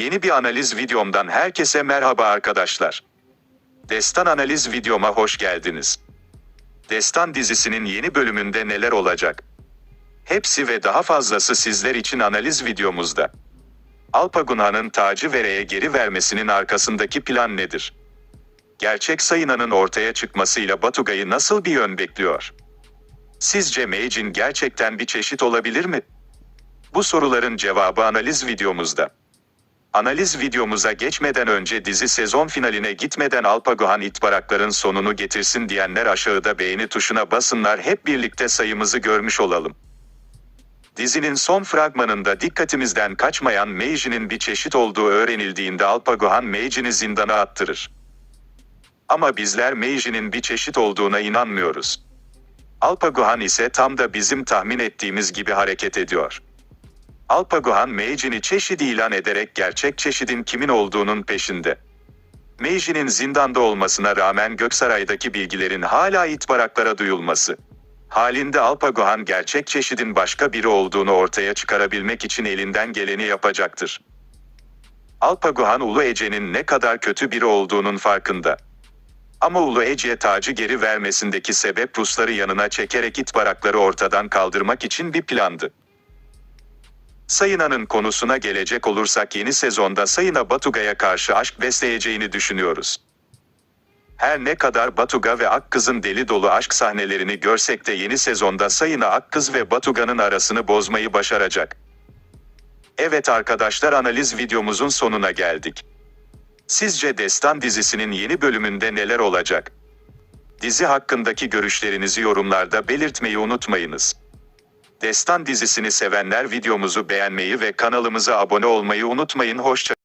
Yeni bir analiz videomdan herkese merhaba arkadaşlar. Destan analiz videoma hoş geldiniz. Destan dizisinin yeni bölümünde neler olacak? Hepsi ve daha fazlası sizler için analiz videomuzda. Alpagunhan'ın tacı Vere'ye geri vermesinin arkasındaki plan nedir? Gerçek Sayına'nın ortaya çıkmasıyla Batugay'ı nasıl bir yön bekliyor? Sizce Meijin gerçekten bir çeşit olabilir mi? Bu soruların cevabı analiz videomuzda. Analiz videomuza geçmeden önce dizi sezon finaline gitmeden Alpaguhan itbarakların sonunu getirsin diyenler aşağıda beğeni tuşuna basınlar hep birlikte sayımızı görmüş olalım. Dizinin son fragmanında dikkatimizden kaçmayan Meijin'in bir çeşit olduğu öğrenildiğinde Alpaguhan Meijin'i zindana attırır. Ama bizler Meijin'in bir çeşit olduğuna inanmıyoruz. Alpaguhan ise tam da bizim tahmin ettiğimiz gibi hareket ediyor. Alpaguhan Meijin'i çeşit ilan ederek gerçek çeşidin kimin olduğunun peşinde. Meijin'in zindanda olmasına rağmen Göksaray'daki bilgilerin hala itbaraklara duyulması. Halinde Alpaguhan gerçek çeşidin başka biri olduğunu ortaya çıkarabilmek için elinden geleni yapacaktır. Alpaguhan Ulu Ece'nin ne kadar kötü biri olduğunun farkında. Ama Ulu Ece'ye tacı geri vermesindeki sebep Rusları yanına çekerek itbarakları ortadan kaldırmak için bir plandı. Sayına'nın konusuna gelecek olursak yeni sezonda Sayına Batuga'ya karşı aşk besleyeceğini düşünüyoruz. Her ne kadar Batuga ve Akkız'ın deli dolu aşk sahnelerini görsek de yeni sezonda Sayına Akkız ve Batuga'nın arasını bozmayı başaracak. Evet arkadaşlar analiz videomuzun sonuna geldik. Sizce Destan dizisinin yeni bölümünde neler olacak? Dizi hakkındaki görüşlerinizi yorumlarda belirtmeyi unutmayınız. Destan dizisini sevenler videomuzu beğenmeyi ve kanalımıza abone olmayı unutmayın. Hoşça